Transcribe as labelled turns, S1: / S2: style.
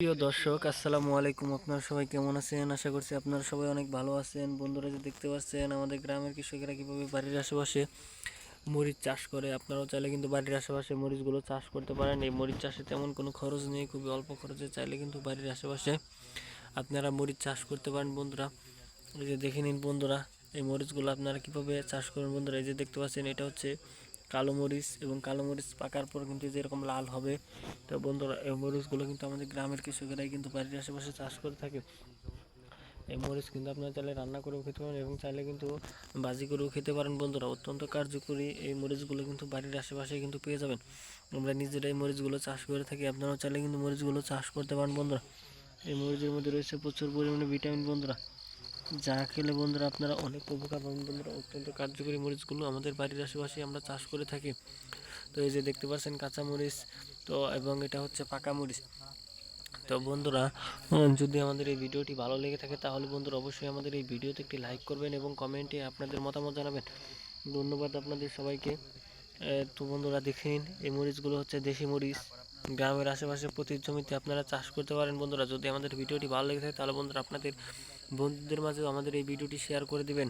S1: প্রিয় দর্শক, আসসালামু আলাইকুম। আপনারা সবাই কেমন আছেন? আশা করছি আপনারা সবাই অনেক ভালো আছেন। বন্ধুরা যে দেখতে পাচ্ছেন, আমাদের গ্রামের কৃষকেরা কীভাবে বাড়ির আশেপাশে মরিচ চাষ করে, আপনারাও চাইলে কিন্তু বাড়ির আশেপাশে মরিচগুলো চাষ করতে পারেন। এই মরিচ চাষে তেমন কোনো খরচ নেই, খুবই অল্প খরচে চাইলে কিন্তু বাড়ির আশেপাশে আপনারা মরিচ চাষ করতে পারেন, বন্ধুরা। এই যে দেখে নিন, বন্ধুরা, এই মরিচগুলো আপনারা কীভাবে চাষ করেন বন্ধুরা? এই যে দেখতে পাচ্ছেন, এটা হচ্ছে কালো মরিচ এবং কালো মরিচ পাকার পর কিন্তু যেরকম লাল হবে, তো বন্ধুরা, এই মরিচগুলো কিন্তু আমাদের গ্রামের কৃষকেরাই কিন্তু বাড়ির আশেপাশে চাষ করে থাকে। এই মরিচ কিন্তু আপনারা চাইলে রান্না করেও খেতে পারেন এবং চাইলে কিন্তু বাজি করেও খেতে পারেন বন্ধুরা। অত্যন্ত কার্যকরী এই মরিচগুলো কিন্তু বাড়ির আশেপাশে কিন্তু পেয়ে যাবেন। আমরা নিজেরাই মরিচগুলো চাষ করে থাকি, আপনারাও চাইলে কিন্তু মরিচগুলো চাষ করতে পারেন বন্ধুরা। এই মরিচের মধ্যে রয়েছে প্রচুর পরিমাণে ভিটামিন বন্ধুরা। যা খেলে বন্ধুরা আপনারা অনেক উপকার পাবেন বন্ধুরা। অত্যন্ত কার্যকরী মরিচগুলো আমাদের বাড়ির আশেপাশে আমরা চাষ করে থাকি। তো এই যে দেখতে পাচ্ছেন কাঁচা মরিচ, তো এবং এটা হচ্ছে পাকা মরিচ। তো বন্ধুরা যদি আমাদের এই ভিডিওটি ভালো লেগে থাকে তাহলে বন্ধুরা অবশ্যই আমাদের এই ভিডিওতে একটি লাইক করবেন এবং কমেন্টে আপনাদের মতামত জানাবেন। ধন্যবাদ আপনাদের সবাইকে। তো বন্ধুরা দেখে নিন, এই মরিচগুলো হচ্ছে দেশি মরিচ। গ্রামের আশেপাশে প্রতি জমিতে আপনারা চাষ করতে পারেন। বন্ধুরা, যদি আমাদের ভিডিওটি ভালো লেগে থাকে, তাহলে বন্ধুরা আপনাদের বন্ধুদের মাঝেও আমাদের এই ভিডিওটি শেয়ার করে দিবেন।